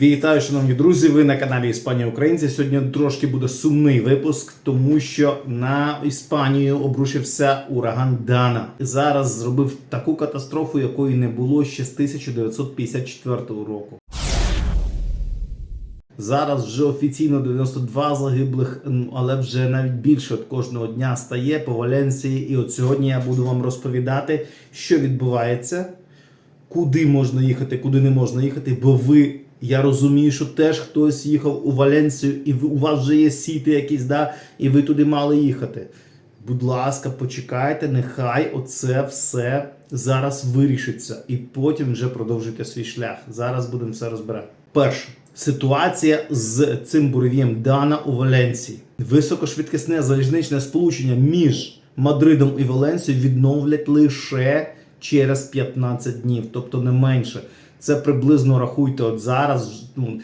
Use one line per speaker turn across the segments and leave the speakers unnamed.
Вітаю, шановні друзі! Ви на каналі Іспанія Українці. Сьогодні трошки буде сумний випуск, тому що на Іспанію обрушився ураган Дана. Зараз зробив таку катастрофу, якої не було ще з 1954 року. Зараз вже офіційно 92 загиблих, але вже навіть більше от кожного дня стає по Валенції. І от сьогодні я буду вам розповідати, що відбувається, куди можна їхати, куди не можна їхати, бо ви. Я розумію, що теж хтось їхав у Валенцію, і у вас вже є сіти якісь, да, і ви туди мали їхати. Будь ласка, почекайте, нехай оце все зараз вирішиться, і потім вже продовжуйте свій шлях. Зараз будемо все розбирати. Перше. Ситуація з цим буревієм Дана у Валенції. Високошвидкісне залізничне сполучення між Мадридом і Валенцією відновлять лише через 15 днів, тобто не менше. Це приблизно рахуйте от зараз. Ну,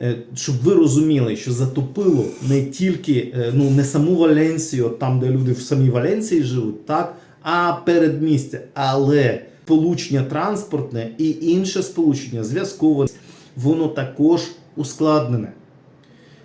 е, щоб ви розуміли, що затопило не тільки е, ну не саму Валенсію, там де люди в самій Валенції живуть, так а передмістя, але сполучення транспортне і інше сполучення зв'язкове, воно також ускладнене.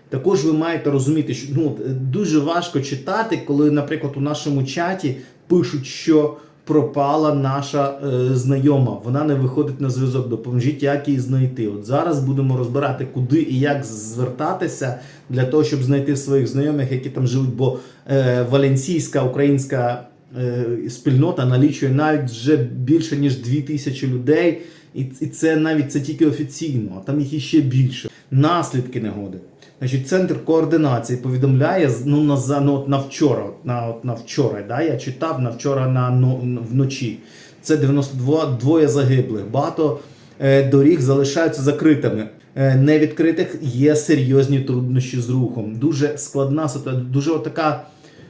Також ви маєте розуміти, що ну, е, дуже важко читати, коли, наприклад, у нашому чаті пишуть, що пропала наша е, знайома, вона не виходить на зв'язок. Допоможіть, як її знайти. От зараз будемо розбирати, куди і як звертатися для того, щоб знайти своїх знайомих, які там живуть. Бо е, валенсійська українська е, спільнота налічує навіть вже більше ніж 2000 людей, і, і це навіть це тільки офіційно, а там їх іще більше. Наслідки негоди. Значить, центр координації повідомляє ну, на, ну, от на вчора, на, от на вчора, да, я читав на вчора на, ну, вночі. Це 92 двоє загиблих. Багато е, доріг залишаються закритими. Е, невідкритих є серйозні труднощі з рухом. Дуже складна ситуація, дуже така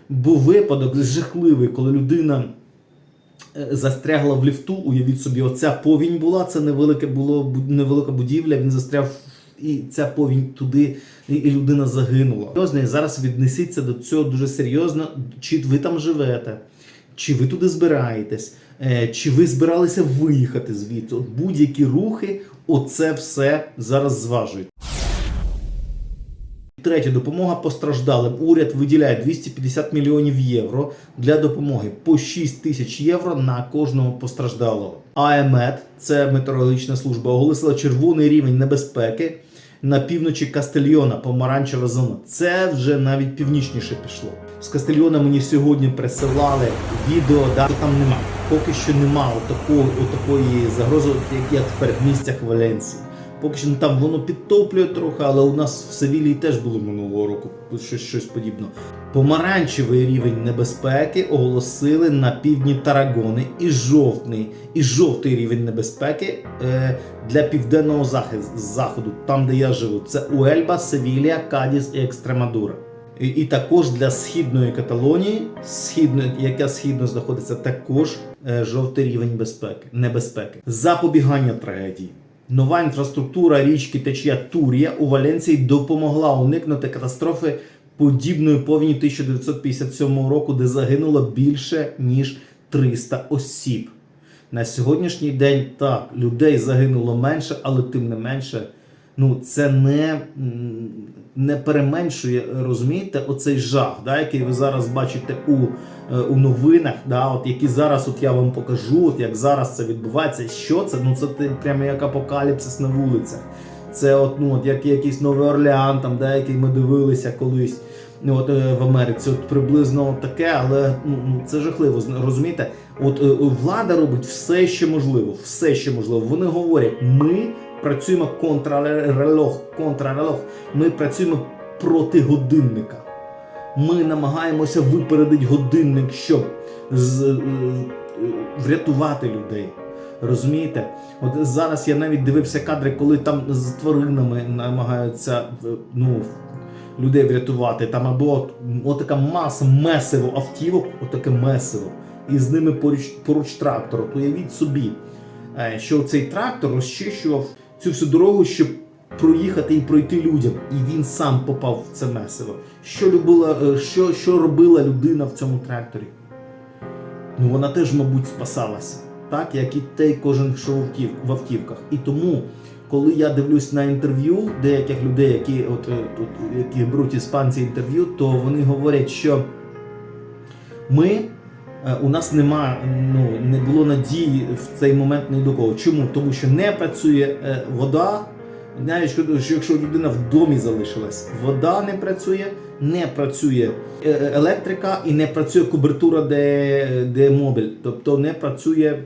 був випадок жахливий, коли людина е, застрягла в ліфту. Уявіть собі, оця повінь була. Це невелике було бу- невелика будівля. Він застряг і ця повінь туди, і, людина загинула. Серйозно, зараз віднесіться до цього дуже серйозно. Чи ви там живете, чи ви туди збираєтесь, е, чи ви збиралися виїхати звідти? От будь-які рухи, оце все зараз зважують. Третє, допомога постраждалим. Уряд виділяє 250 мільйонів євро для допомоги по 6 тисяч євро на кожного постраждалого. АЕМЕТ, це метеорологічна служба, оголосила червоний рівень небезпеки на півночі Кастельйона, помаранчева зона. Це вже навіть північніше пішло. З Кастельйона мені сьогодні присилали відео, да, там нема. Поки що нема отакої, отакої загрози, як в передмістях Валенції. Поки що ну, там воно підтоплює трохи, але у нас в Севілії теж було минулого року щось, щось подібне. Помаранчевий рівень небезпеки оголосили на півдні Тарагони і жовтний, і жовтий рівень небезпеки е, для південного заходу, там де я живу. Це Уельба, Севілія, Кадіс і Екстремадура. І, і також для східної Каталонії, східної, яка східно знаходиться, також е, жовтий рівень безпеки, небезпеки. Запобігання трагедії. Нова інфраструктура річки течія Турія у Валенції допомогла уникнути катастрофи подібної повні 1957 року, де загинуло більше ніж 300 осіб. На сьогоднішній день так, людей загинуло менше, але тим не менше, ну це не, не переменшує, розумієте, оцей жах, да, який ви зараз бачите у, е, у новинах, да, от які зараз от я вам покажу, от як зараз це відбувається. Що це? Ну це прямо як апокаліпсис на вулицях. Це от, ну, от як якийсь Новий Орлеан, там, да, який ми дивилися колись ну, от, е, в Америці. От приблизно таке, але ну, ну, це жахливо. Розумієте? От е, влада робить все, що можливо, все, що можливо. Вони говорять, ми працюємо контррелог, контррелог, ми працюємо проти годинника. Ми намагаємося випередити годинник, щоб е, врятувати людей. Розумієте? От зараз я навіть дивився кадри, коли там з тваринами намагаються е, ну, людей врятувати. Там або от, от така маса месиво автівок, отаке месиво, і з ними поруч, поруч трактор. От уявіть собі, е, що цей трактор розчищував цю всю дорогу, щоб проїхати і пройти людям. І він сам попав в це месиво. Що, любила, е, що, що робила людина в цьому тракторі? Ну вона теж, мабуть, спасалася. Так, як і той кожен, що в автівках. І тому коли я дивлюсь на інтерв'ю деяких людей, які от, е, тут, які беруть іспанці інтерв'ю, то вони говорять, що ми. Е, У нас нема, ну не було надії в цей момент ні до кого. Чому? Тому що не працює е, вода. Навіть якщо людина в домі залишилась, вода не працює, не працює е, електрика і не працює кубертура, де, де мобіль, тобто не працює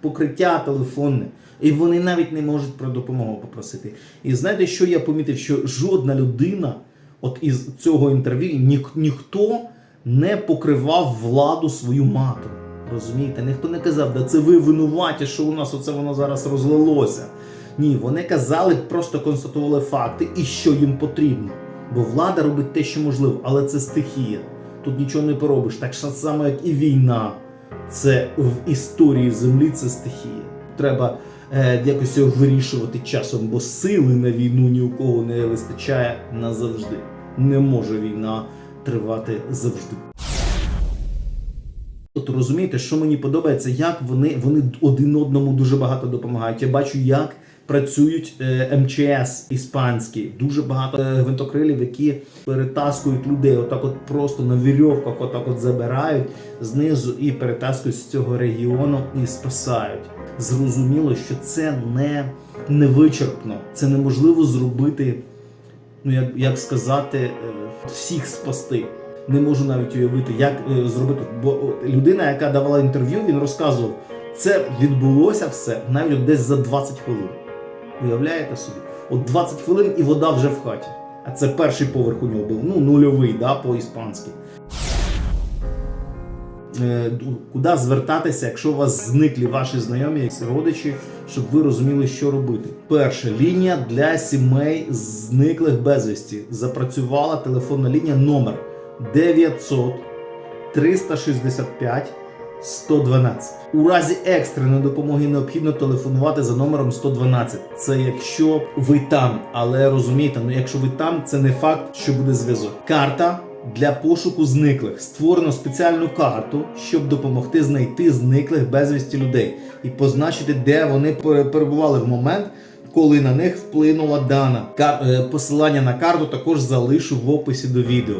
покриття телефонне. І вони навіть не можуть про допомогу попросити. І знаєте, що я помітив? Що жодна людина, от із цього інтерв'ю, ні, ніхто не покривав владу свою матом. Розумієте? Ніхто не казав, да це ви винуваті, що у нас оце воно зараз розлилося. Ні, вони казали, просто констатували факти і що їм потрібно. Бо влада робить те, що можливо, але це стихія. Тут нічого не поробиш. Так що саме як і війна, це в історії землі це стихія. Треба е, якось його вирішувати часом, бо сили на війну ні у кого не вистачає назавжди. Не може війна тривати завжди. От розумієте, що мені подобається, як вони, вони один одному дуже багато допомагають. Я бачу, як працюють е, МЧС іспанські, дуже багато е, гвинтокрилів, які перетаскують людей, отак, от просто на вірьовках, отак от забирають знизу і перетаскують з цього регіону і спасають. Зрозуміло, що це не невичерпно, це неможливо зробити ну як, як сказати, е, всіх спасти. Не можу навіть уявити, як е, зробити. Бо людина, яка давала інтерв'ю, він розказував, це відбулося все навіть десь за 20 хвилин. Уявляєте собі? От 20 хвилин і вода вже в хаті. А це перший поверх у нього був, ну нульовий, да, по-іспанськи. Е, Куди звертатися, якщо у вас зниклі ваші знайомі, родичі, щоб ви розуміли, що робити. Перше лінія для сімей зниклих безвісті. Запрацювала телефонна лінія номер 900 365 112. У разі екстреної допомоги необхідно телефонувати за номером 112. Це якщо ви там, але розумієте, ну якщо ви там, це не факт, що буде зв'язок. Карта для пошуку зниклих. Створено спеціальну карту, щоб допомогти знайти зниклих безвісті людей і позначити, де вони перебували в момент. Коли на них вплинула дана е, посилання на карту також залишу в описі до відео.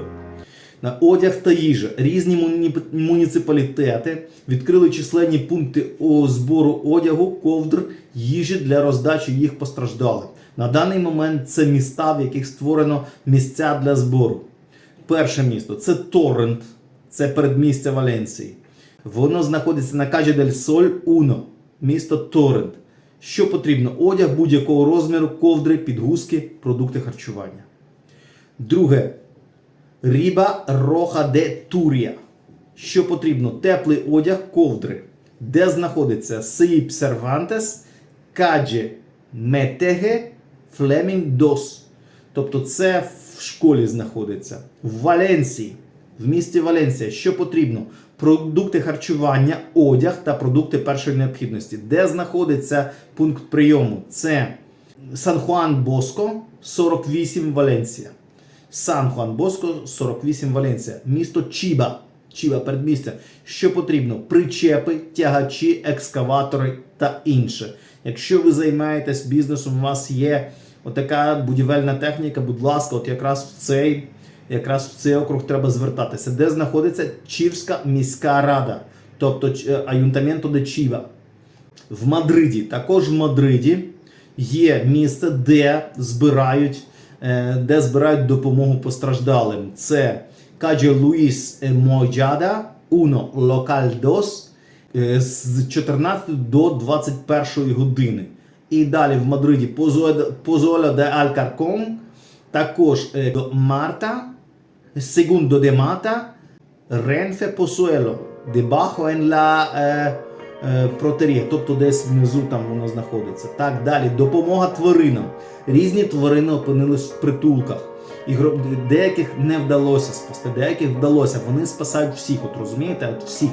На одяг та їжа. Різні муні- муніципалітети відкрили численні пункти збору одягу, ковдр, їжі для роздачі їх постраждалим. На даний момент це міста, в яких створено місця для збору. Перше місто це Торрент, це передмістя Валенції. Воно знаходиться на Кажі дель Соль Уно, місто Торрент. Що потрібно? Одяг будь-якого розміру, ковдри, підгузки, продукти харчування. Друге Ріба Роха де Турія. Що потрібно? Теплий одяг, ковдри. Де знаходиться Сиїп Сервантес, Каджі Метеге, Флемінг Дос. Тобто це в школі знаходиться. В Валенсії, в місті Валенсія, що потрібно? Продукти харчування, одяг та продукти першої необхідності. Де знаходиться пункт прийому? Це Сан Хуан Боско, 48 Валенсія. Сан Хуан Боско, 48 Валенсія. Місто Чіба. Чіба передмістя. Що потрібно? Причепи, тягачі, екскаватори та інше. Якщо ви займаєтесь бізнесом, у вас є отака будівельна техніка, будь ласка, от якраз в цей, якраз в цей округ треба звертатися. Де знаходиться Чівська міська рада, тобто Аюнтаменто де Чіва в Мадриді. Також в Мадриді є місце, де збирають, е, де збирають допомогу постраждалим. Це Каджо Луїс Моджада, Уно Локаль е, з 14 до 21 години. І далі в Мадриді Позола де Алькаркон, також е, до Марта, Segundo de Mata, Renfe Pozuelo, debajo en la е, е, протерія, тобто десь внизу там воно знаходиться. Так далі. Допомога тваринам. Різні тварини опинились в притулках. І деяких не вдалося спасти, деяких вдалося. Вони спасають всіх. От розумієте? От всіх.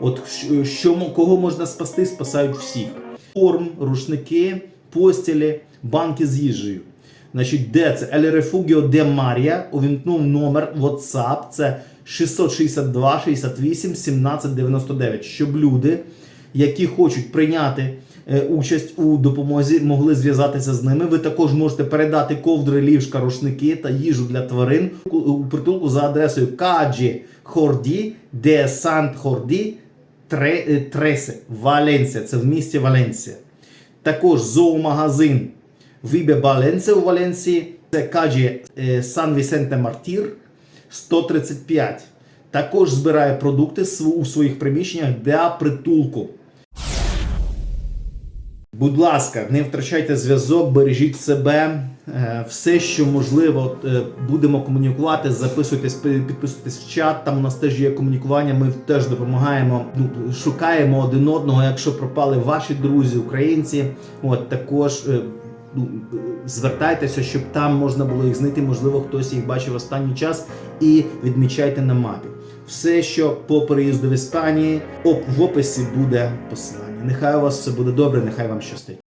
От що кого можна спасти, спасають всіх. Форм, рушники, постілі, банки з їжею. Значить, де це? El Refugio de Maria увімкнув номер WhatsApp. Це 662 68 17 99, щоб люди, які хочуть прийняти е, участь у допомозі, могли зв'язатися з ними. Ви також можете передати ковдри, ліжка, рушники та їжу для тварин у притулку за адресою Каджі Хорді, де Сант Хорді, Тре- е, Тресе, Валенсія. Це в місті Валенсія. Також зоомагазин Вібе Баленце у Валенсії. Це Каджі е, Сан Вісенте Мартір 135. Також збирає продукти у своїх приміщеннях для притулку. Будь ласка, не втрачайте зв'язок, бережіть себе. Е, Все, що можливо, е, будемо комунікувати. Записуйтесь, підписуйтесь в чат. Там у нас теж є комунікування. Ми теж допомагаємо. Ну, шукаємо один одного. Якщо пропали ваші друзі, українці, от також. е, ну, Звертайтеся, щоб там можна було їх знайти. Можливо, хтось їх бачив останній час, і відмічайте на мапі. Все, що по переїзду в Іспанії, в описі буде посилання. Нехай у вас все буде добре, нехай вам щастить.